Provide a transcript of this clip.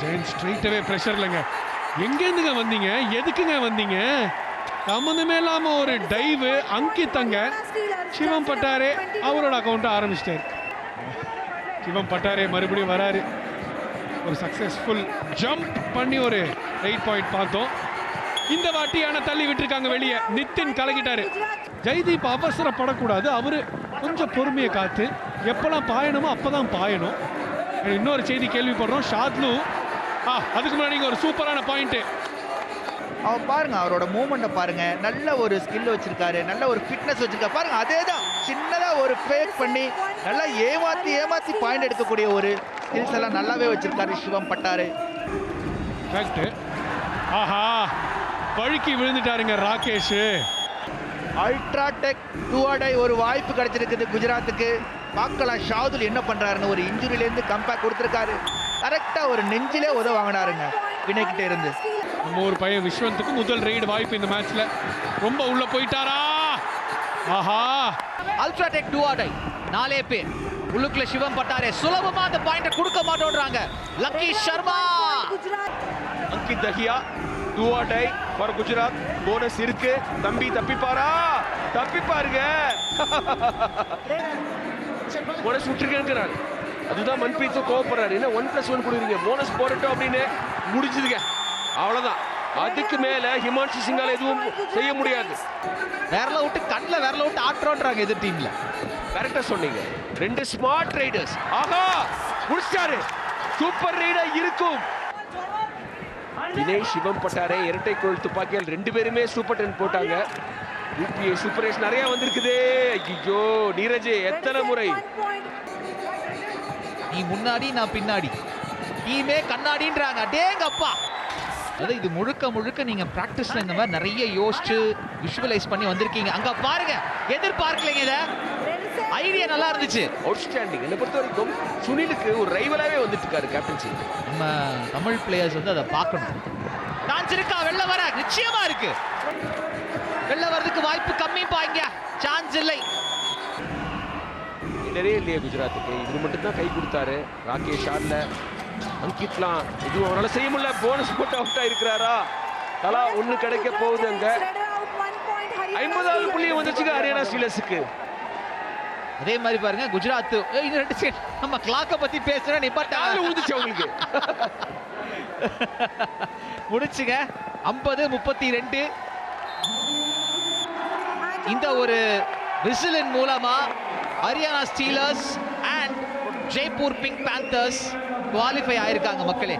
Jain ஸ்ட்ரைட்டாகவே pressure இல்லைங்க. எங்கேருந்துங்க வந்தீங்க? எதுக்குங்க வந்தீங்க? சம்மந்தமே இல்லாமல் ஒரு டைவு அங்கித்தங்க. சிவம் பட்டாரே அவரோட அக்கௌண்ட்டை ஆரம்பிச்சிட்டாரு. சிவம் பட்டாரே மறுபடியும் வராரு. ஒரு சக்ஸஸ்ஃபுல் ஜம்ப் பண்ணி ஒரு எயிட் பாயிண்ட் பார்த்தோம். இந்த வாட்டியான தள்ளி விட்டுருக்காங்க வெளியே. நித்தின் கலக்கிட்டாரு. ஜெய்தீப் அவசரப்படக்கூடாது. அவரு கொஞ்சம் பொறுமையை காத்து எப்பெல்லாம் பாயணுமோ அப்பதான் பாயணும். இன்னொரு செய்தி கேள்விப்படுறோம். ஷாத்லு அதுக்கு முன்னாடி இங்க ஒரு சூப்பரான பாயிண்ட். அவன் பாருங்க அவரோட மூமெண்ட்டை பாருங்க. நல்ல ஒரு ஸ்கில் வச்சிருக்காரு. நல்ல ஒரு ஃபிட்னஸ் வச்சிருக்காரு பாருங்க அதே தான் சின்னதா ஒரு ஃபேக் பண்ணி நல்லா ஏமாத்தி ஏமாத்தி பாயிண்ட் எடுக்கக்கூடிய ஒரு ஸ்கில்ஸ் எல்லாம் நல்லாவே வச்சிருக்காரு சிவம் பட்டாரு கரெக்ட் ஆஹா வழுக்கி விழுந்துட்டாருங்க ராகேஷ். அல்ட்ரா டெக் டூஆடை ஒரு வாய்ப்பு கிடைச்சிருக்குது குஜராத்துக்கு. பார்க்கலாம் ஷாதுல் என்ன பண்றாருன்னு ஒரு இன்ஜுரியிலேருந்து கம்பேக் கொடுத்துருக்காரு. கரெக்டாக ஒரு நெஞ்சிலே உத வாங்கினாருங்க வினய்கிட்ட இருந்து. நம்ம ஒரு பையன் விஸ்வந்துக்கு முதல் ரைடு வாய்ப்பு இந்த மேட்ச்ல ரொம்ப உள்ள போயிட்டாரா? ஆஹா. அல்ட்ராடெக் டூஆடை நாலே பேர். உள்ளுக்குள்ள சிவம் பட்டாரே சுலபமா அந்த பாயிண்ட கொடுக்க மாட்டோன்றாங்க. Lucky Sharma Ankit Dahiya tie for Gujarat. Bonus இருக்கு. தம்பி தப்பிப்பாரா? தப்பிப்பாருங்க. போனஸ் விட்டுருக்கேங்கிறாரு அதுதான் மன்பிரீத்தும் கோவப்படுறாரு. என்ன ஒன் பிளஸ் ஒன் கொடுக்குறீங்க? போனஸ் போடட்டும் அப்படின்னு முடிஞ்சுதுங்க. அவ்வளவுதான். அதுக்கு மேல ஹிமான்ஷு சிங்கால எதுவும் செய்ய முடியாது. விரல விட்டு கண்ணில் விரல விட்டு ஆட்டுறோன்றாங்க எதிர் டீம்ல கரெக்டா சொன்னீங்க. ரெண்டு ஸ்மார்ட் ரைடர்ஸ் ஆஹா! முடிச்சாரு சூப்பர் ரைடர் இருக்கும். வினய் சிவம் பட்டாரே இரட்டை கோள் துப்பாக்கியால் ரெண்டு பேருமே சூப்பர் டென் போட்டாங்க. யூபிஏ சூப்பர் ரேஸ் நிறைய வந்திருக்குதே. ஐயோ நீரஜ் எத்தனை முறை? நீ முன்னாடி நான் பின்னாடி. டீமே கண்ணாடின்றாங்க. அடேங்கப்பா அது இது முழுக்க முழுக்க நீங்க பிராக்டிஸ்ல இந்த மாதிரி நிறைய யோசிச்சு விஷுவலைஸ் பண்ணி வந்திருக்கீங்க. அங்க பாருங்க. எதிர்பார்க்கலைங்க இத. ஐடியா நல்லா இருந்துச்சு. அவுட்ஸ்டாண்டிங் என்னை பொறுத்த வரைக்கும் சுனிலுக்கு ஒரு ரைவலாவே வந்துட்டு இருக்காரு கேப்டன்சி நம்ம தமிழ் பிளேயர்ஸ் வந்து அதை பார்க்கணும். டான்ஸ் இருக்கா வெளில வர. நிச்சயமா இருக்கு. வெளில வர்றதுக்கு வாய்ப்பு கம்மி பாங்க சான்ஸ் இல்லை. நிறைய இல்லையே குஜராத்துக்கு. இவரு மட்டும் தான் கை கொடுத்தாரு. ராகேஷ் ஆடல. அங்கித்லாம் இதுவும் அவரால் செய்ய முடியல. போனஸ் போட்டு அவுட் ஆயிருக்கிறாரா? தலா ஒண்ணு கிடைக்க போகுது அங்க. ஐம்பதாவது புள்ளியை வந்துச்சுங்க ஹரியானா ஸ்டீலர்ஸுக்கு அதே மாதிரி பாருங்க குஜராத் இன்னும் ரெண்டு செகண்ட் நம்ம கிளாக்க பத்தி பேசுறேன் நிப்பாட்டா? விழுந்துச்சு அவங்களுக்கு. முடிச்சுங்க. ஐம்பது முப்பத்தி ரெண்டு. இந்த ஒரு விசிலின் மூலமா Haryana Steelers and Jaipur Pink Panthers qualify ஆயிருக்காங்க மக்களே.